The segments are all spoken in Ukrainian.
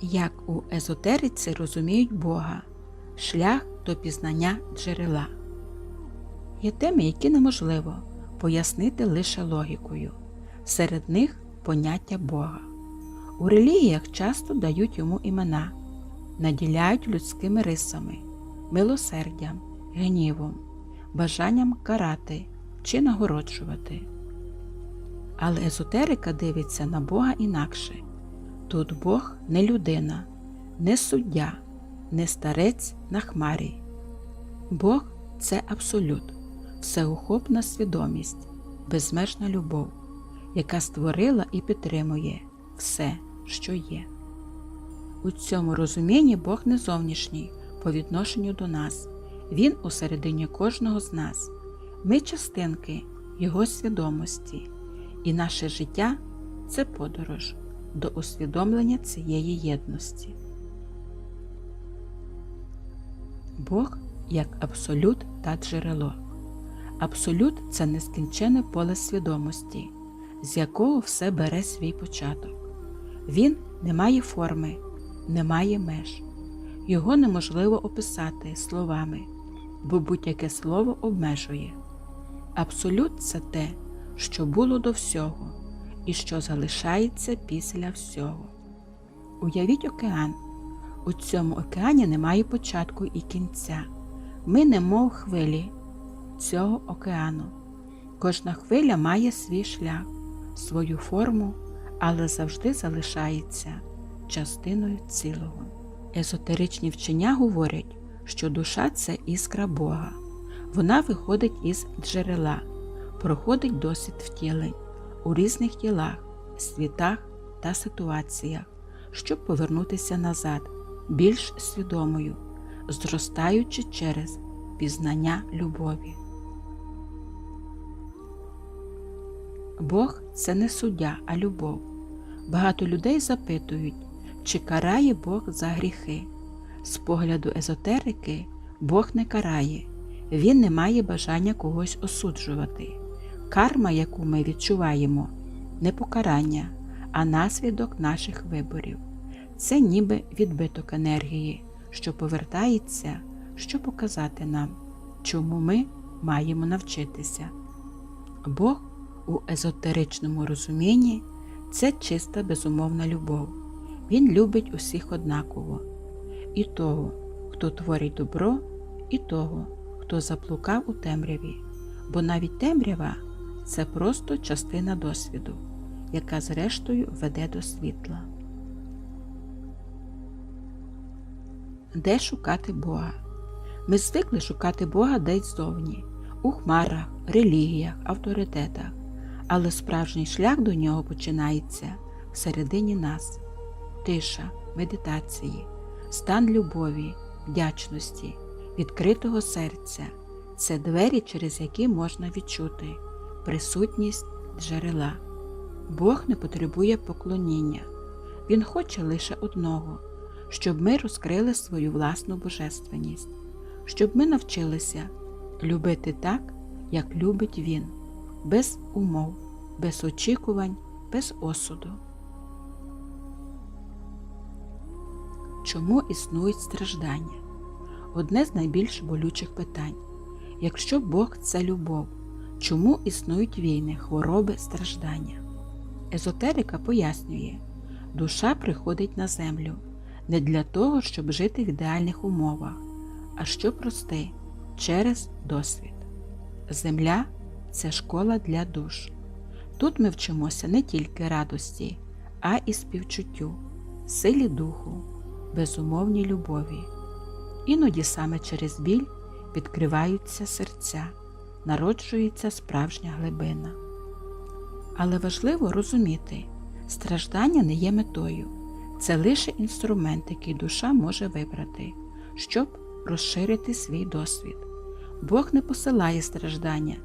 Як у езотериці розуміють Бога, шлях до пізнання джерела. Є теми, які неможливо пояснити лише логікою. Серед них поняття Бога. У релігіях часто дають йому імена, наділяють людськими рисами, милосердям, гнівом, бажанням карати чи нагороджувати. Але езотерика дивиться на Бога інакше. Тут Бог не людина, не суддя, не старець на хмарі. Бог це абсолют, всеохопна свідомість, безмежна любов, яка створила і підтримує все, що є. У цьому розумінні Бог не зовнішній по відношенню до нас, Він усередині кожного з нас. Ми частинки Його свідомості, і наше життя це подорож до усвідомлення цієї єдності. Бог як абсолют та джерело. Абсолют це нескінчене поле свідомості, з якого все бере свій початок. Він не має форми, не має меж. Його неможливо описати словами, бо будь-яке слово обмежує. Абсолют це те, що було до всього і що залишається після всього. Уявіть океан. У цьому океані немає початку і кінця. Ми не мов хвилі цього океану. Кожна хвиля має свій шлях, свою форму, але завжди залишається частиною цілого. Езотеричні вчення говорять, що душа це іскра Бога. Вона виходить із джерела, проходить досвід втілень у різних тілах, світах та ситуаціях, щоб повернутися назад, більш свідомою, зростаючи через пізнання любові. Бог це не суддя, а любов. Багато людей запитують, чи карає Бог за гріхи. З погляду езотерики Бог не карає, Він не має бажання когось осуджувати. Карма, яку ми відчуваємо, не покарання, а наслідок наших виборів. Це ніби відбиток енергії, що повертається, щоб показати нам, чому ми маємо навчитися. Бог у езотеричному розумінні це чиста безумовна любов. Він любить усіх однаково, і того, хто творить добро, і того, хто заплукав у темряві, бо навіть темрява це просто частина досвіду, яка зрештою веде до світла. Де шукати Бога? Ми звикли шукати Бога десь ззовні, у хмарах, релігіях, авторитетах, але справжній шлях до нього починається всередині нас тиша, медитації, стан любові, вдячності, відкритого серця це двері, через які можна відчути присутність джерела. Бог не потребує поклоніння, Він хоче лише одного, щоб ми розкрили свою власну божественність, щоб ми навчилися любити так, як любить Він, без умов, без очікувань, без осуду. Чому існують страждання? Одне з найбільш болючих питань. Якщо Бог це любов, чому існують війни, хвороби, страждання? Езотерика пояснює, душа приходить на землю не для того, щоб жити в ідеальних умовах, а щоб рости через досвід. Земля це школа для душ. Тут ми вчимося не тільки радості, а і співчуттю, силі духу, безумовній любові. Іноді саме через біль відкриваються серця, народжується справжня глибина. Але важливо розуміти, страждання не є метою, це лише інструмент, який душа може вибрати, щоб розширити свій досвід. Бог не посилає страждання,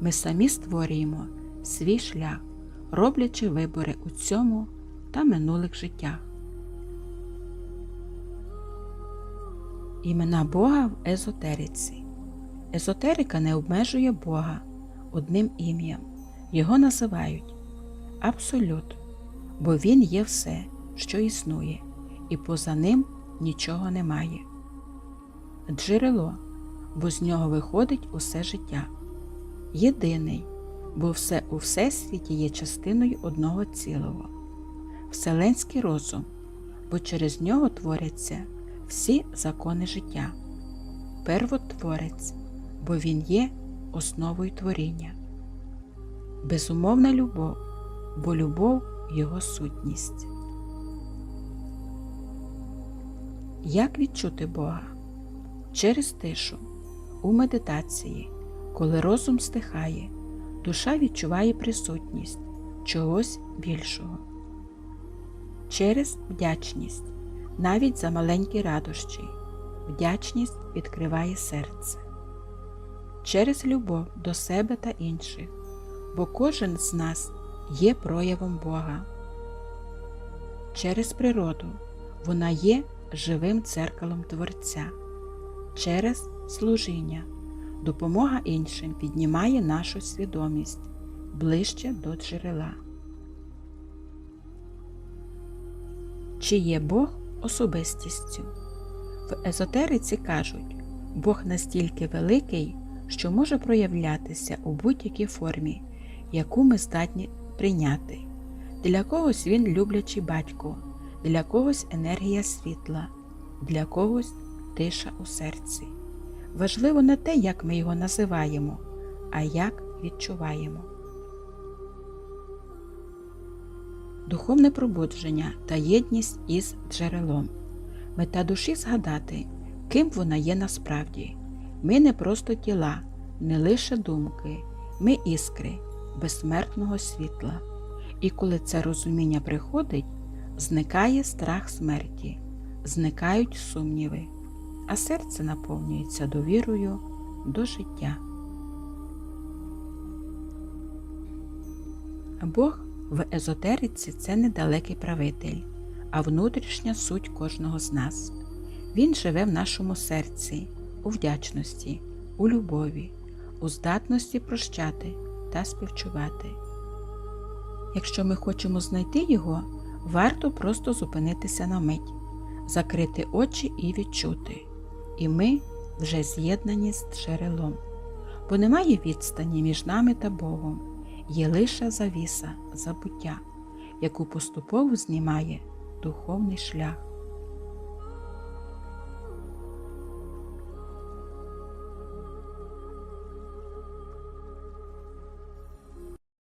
ми самі створюємо свій шлях, роблячи вибори у цьому та минулих життях. Імена Бога в езотериці. Езотерика не обмежує Бога одним ім'ям. Його називають Абсолют, бо Він є все, що існує, і поза ним нічого немає. Джерело, бо з нього виходить усе життя. Єдиний, бо все у Всесвіті є частиною одного цілого. Вселенський розум, бо через нього творяться всі закони життя. Первотворець, бо він є основою творіння. Безумовна любов, бо любов його сутність. Як відчути Бога? Через тишу, у медитації, коли розум стихає, душа відчуває присутність чогось більшого. Через вдячність, навіть за маленькі радощі, вдячність відкриває серце. Через любов до себе та інших, бо кожен з нас є проявом Бога. Через природу вона є живим дзеркалом Творця. Через служіння допомога іншим піднімає нашу свідомість ближче до джерела. Чи є Бог особистістю? В езотериці кажуть, Бог настільки великий, що може проявлятися у будь-якій формі, яку ми здатні прийняти. Для когось він люблячий батько, для когось енергія світла, для когось тиша у серці. Важливо не те, як ми його називаємо, а як відчуваємо. Духовне пробудження та єдність із джерелом. Мета душі згадати, ким вона є насправді. Ми не просто тіла, не лише думки, ми іскри безсмертного світла. І коли це розуміння приходить, зникає страх смерті, зникають сумніви, а серце наповнюється довірою до життя. Бог в езотериці це недалекий правитель, а внутрішня суть кожного з нас. Він живе в нашому серці, у вдячності, у любові, у здатності прощати та співчувати. Якщо ми хочемо знайти його, варто просто зупинитися на мить, закрити очі і відчути. І ми вже з'єднані з джерелом, бо немає відстані між нами та Богом, є лише завіса забуття, яку поступово знімає духовний шлях.